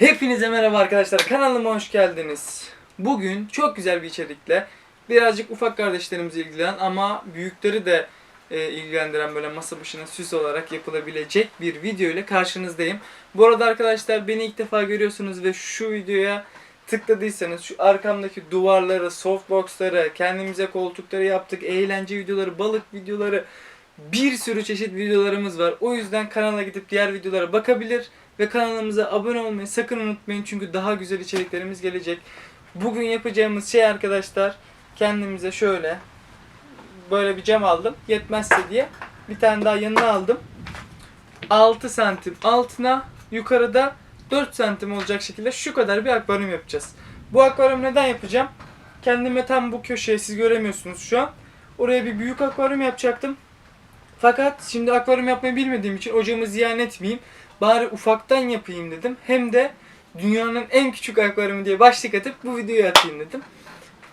Hepinize merhaba arkadaşlar. Kanalıma hoş geldiniz. Bugün çok güzel bir içerikle birazcık ufak kardeşlerimizi ilgilen ama büyükleri de e, ilgilendiren böyle masa başına süs olarak yapılabilecek bir video ile karşınızdayım. Bu arada arkadaşlar beni ilk defa görüyorsunuz ve şu videoya tıkladıysanız şu arkamdaki duvarları, softboxları, kendimize koltukları yaptık, eğlence videoları, balık videoları, bir sürü çeşit videolarımız var. O yüzden kanala gidip diğer videolara bakabilir ve kanalımıza abone olmayı sakın unutmayın çünkü daha güzel içeriklerimiz gelecek. Bugün yapacağımız şey arkadaşlar kendimize şöyle böyle bir cam aldım yetmezse diye bir tane daha yanına aldım. 6 santim altına yukarıda 4 santim olacak şekilde şu kadar bir akvaryum yapacağız. Bu akvaryum neden yapacağım? Kendime tam bu köşeye siz göremiyorsunuz şu an. Oraya bir büyük akvaryum yapacaktım. Fakat şimdi akvaryum yapmayı bilmediğim için ocağımı ziyan etmeyeyim. Bari ufaktan yapayım dedim. Hem de dünyanın en küçük akvaryumu diye başlık atıp bu videoyu atayım dedim.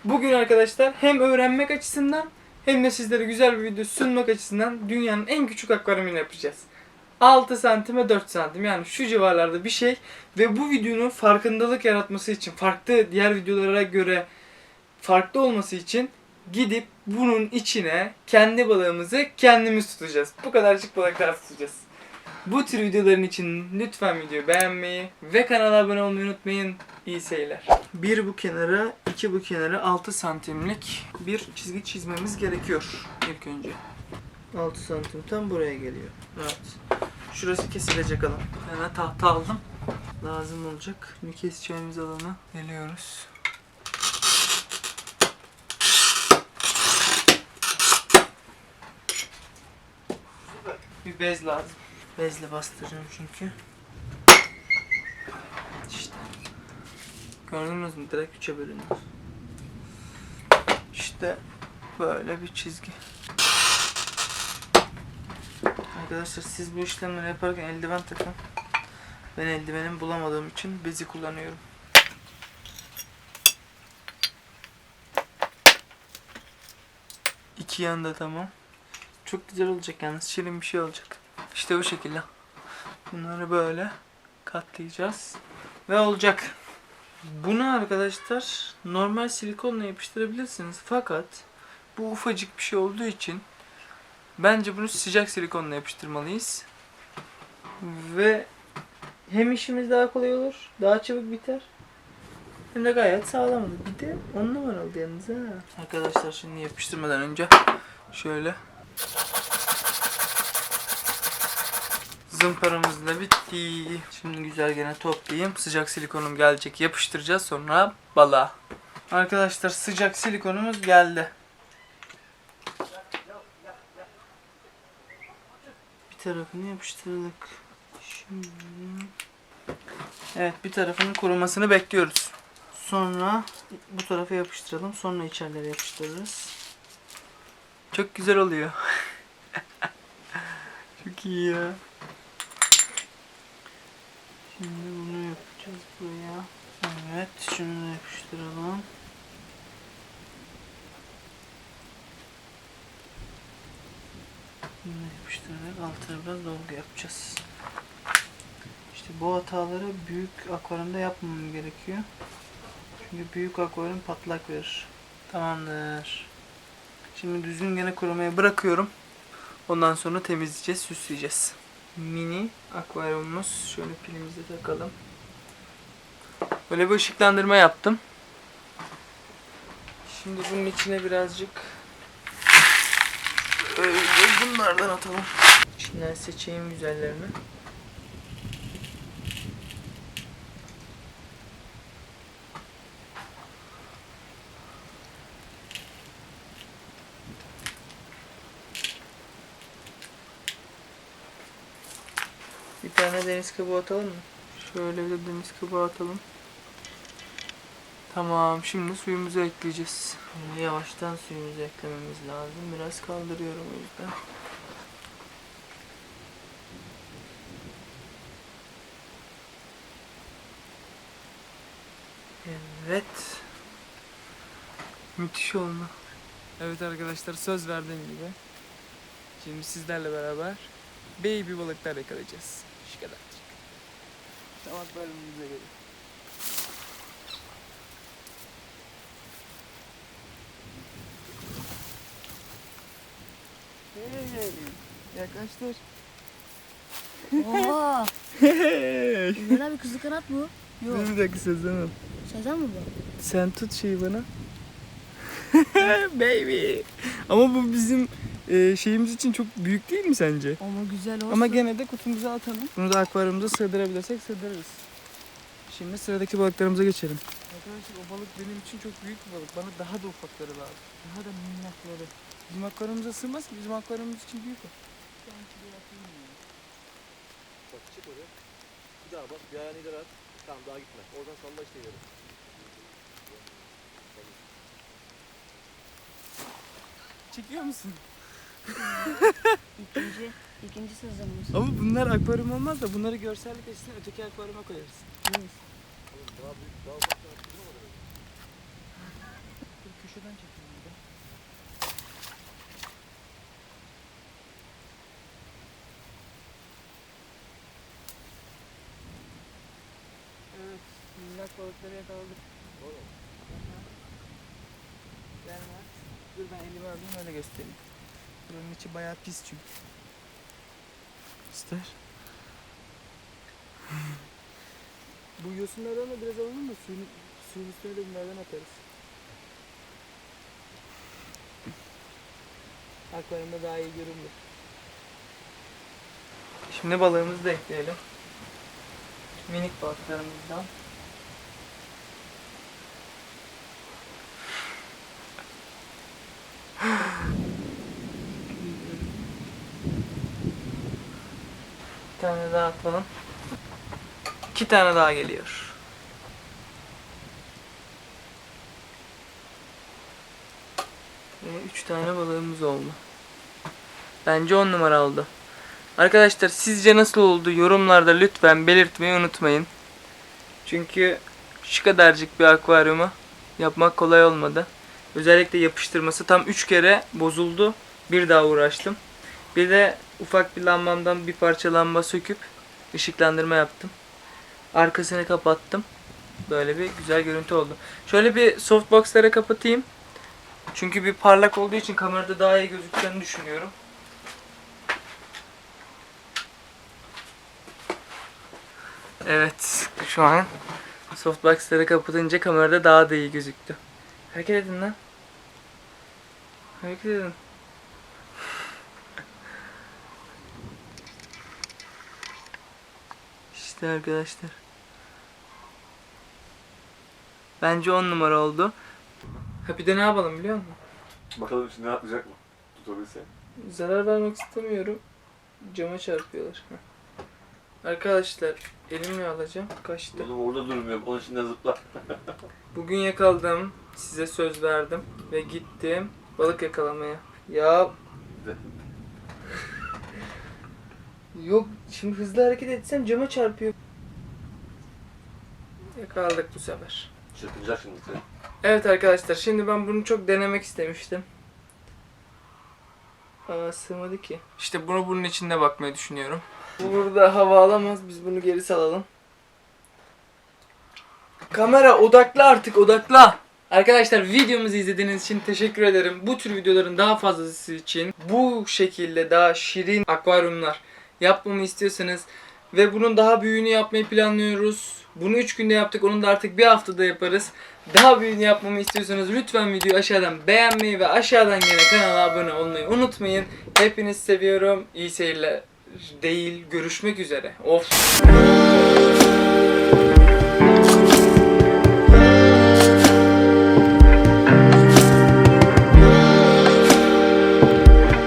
Bugün arkadaşlar hem öğrenmek açısından hem de sizlere güzel bir video sunmak açısından dünyanın en küçük akvaryumunu yapacağız. 6 santime 4 santim yani şu civarlarda bir şey ve bu videonun farkındalık yaratması için farklı diğer videolara göre farklı olması için gidip bunun içine kendi balığımızı kendimiz tutacağız. Bu kadarcık balıklar tutacağız. Bu tür videoların için lütfen videoyu beğenmeyi ve kanala abone olmayı unutmayın. İyi seyirler. Bir bu kenara, iki bu kenara 6 santimlik bir çizgi çizmemiz gerekiyor ilk önce. 6 santim tam buraya geliyor. Evet. Şurası kesilecek alan. Ben tahta aldım. Lazım olacak. Şimdi keseceğimiz alana geliyoruz. Bir bez lazım. Bezle bastıracağım çünkü. İşte. Gördünüz mü? Direkt üçe bölünüyor. İşte böyle bir çizgi. Arkadaşlar siz bu işlemleri yaparken eldiven takın. Ben eldivenimi bulamadığım için bezi kullanıyorum. İki yanda tamam. Çok güzel olacak yalnız şirin bir şey olacak. İşte bu şekilde. Bunları böyle katlayacağız. Ve olacak. Bunu arkadaşlar normal silikonla yapıştırabilirsiniz. Fakat bu ufacık bir şey olduğu için bence bunu sıcak silikonla yapıştırmalıyız. Ve hem işimiz daha kolay olur, daha çabuk biter. Hem de gayet sağlam olur. Bir de on numara oldu yalnız. Arkadaşlar şimdi yapıştırmadan önce şöyle Zımparamız da bitti. Şimdi güzel gene toplayayım. Sıcak silikonum gelecek. Yapıştıracağız sonra balığa. Arkadaşlar sıcak silikonumuz geldi. Bir tarafını yapıştırdık. Şimdi... Evet bir tarafının kurumasını bekliyoruz. Sonra bu tarafa yapıştıralım. Sonra içerileri yapıştırırız. Çok güzel oluyor. Çok iyi ya. Şimdi bunu yapacağız buraya. Evet, şunu da yapıştıralım. Bunu yapıştırarak altına biraz dolgu yapacağız. İşte bu hataları büyük akvaryumda yapmamam gerekiyor. Çünkü büyük akvaryum patlak verir. Tamamdır. Şimdi düzgün gene kurumaya bırakıyorum. Ondan sonra temizleyeceğiz, süsleyeceğiz. Mini akvaryumumuz. Şöyle pilimizi takalım. Böyle bir ışıklandırma yaptım. Şimdi bunun içine birazcık bunlardan atalım. İçinden seçeyim güzellerini. Bir tane deniz kabuğu atalım mı? Şöyle bir de deniz kabuğu atalım. Tamam, şimdi suyumuzu ekleyeceğiz. Şimdi yavaştan suyumuzu eklememiz lazım. Biraz kaldırıyorum o yüzden. Evet. Müthiş oldu. Evet arkadaşlar söz verdiğim gibi. Şimdi sizlerle beraber baby balıklar yakalayacağız. Şu kadar. Tam akvaryumumuza gelin. Hey, yaklaştır. Oha. Hey. Ömer abi kızıl kanat bu. Yok. Dur bir dakika Sezen'im. Sezen mi bu? Sen tut şeyi bana. Baby. Ama bu bizim e, şeyimiz için çok büyük değil mi sence? Ama güzel olsun. Ama gene de kutumuza atalım. Bunu da akvaryumumuza sığdırabilirsek sığdırırız. Şimdi sıradaki balıklarımıza geçelim. Arkadaşlar o balık benim için çok büyük bir balık. Bana daha da ufakları lazım. Daha da minnakları. Bizim akvaryumumuza sığmaz ki. Bizim akvaryumumuz için büyük o. Bak çık oraya. Bir daha bak. Bir ayağını ileri at. Tamam daha gitme. Oradan salla işte ileri. Çekiyor musun? İkinci, ikinci sezonumuz. Ama bunlar akvaryum olmaz da bunları görsellik açısından öteki akvaryuma koyarız. Neyse. Oğlum daha büyük, daha ufak tane kurulamadı mı? Dur köşeden çekeyim bir de. Evet, minnak balıkları yakaladık. Oğlum. Gel Mert. Dur ben elimi alayım öyle göstereyim. Buranın içi bayağı pis çünkü. İster. Bu yosunlardan da biraz alalım da suyun, suyun üstüne de bunlardan atarız. Akvaryumda daha iyi görünür. Şimdi balığımızı da ekleyelim. Minik balıklarımızdan. Bir tane daha atalım. İki tane daha geliyor. Ve üç tane balığımız oldu. Bence on numara oldu. Arkadaşlar sizce nasıl oldu? Yorumlarda lütfen belirtmeyi unutmayın. Çünkü şu kadarcık bir akvaryumu yapmak kolay olmadı. Özellikle yapıştırması tam 3 kere bozuldu. Bir daha uğraştım. Bir de ufak bir lambamdan bir parça lamba söküp ışıklandırma yaptım. Arkasını kapattım. Böyle bir güzel görüntü oldu. Şöyle bir softbox'ları kapatayım. Çünkü bir parlak olduğu için kamerada daha iyi gözükeceğini düşünüyorum. Evet, şu an softbox'ları kapatınca kamerada daha da iyi gözüktü. Hareket edin lan. Hareket edin. İşte arkadaşlar. Bence 10 numara oldu. Ha bir de ne yapalım biliyor musun? Bakalım şimdi ne yapacak mı? Tutabilse. Zarar vermek istemiyorum. Cama çarpıyorlar. Arkadaşlar elimle alacağım. Kaçtı. Oğlum orada durmuyor. Onun içinden zıpla. Bugün yakaladım. Size söz verdim. Ve gittim balık yakalamaya. Ya De. Yok şimdi hızlı hareket etsem cama çarpıyor. Yakaladık bu sefer. Çırpınacak şimdi. Evet arkadaşlar şimdi ben bunu çok denemek istemiştim. Aa sığmadı ki. İşte bunu bunun içinde bakmayı düşünüyorum. Bu burada hava alamaz biz bunu geri salalım. Kamera odakla artık odakla. Arkadaşlar videomuzu izlediğiniz için teşekkür ederim. Bu tür videoların daha fazlası için bu şekilde daha şirin akvaryumlar yapmamı istiyorsanız ve bunun daha büyüğünü yapmayı planlıyoruz. Bunu 3 günde yaptık. Onu da artık bir haftada yaparız. Daha büyüğünü yapmamı istiyorsanız lütfen videoyu aşağıdan beğenmeyi ve aşağıdan gene kanala abone olmayı unutmayın. Hepinizi seviyorum. İyi seyirler değil. Görüşmek üzere. Of.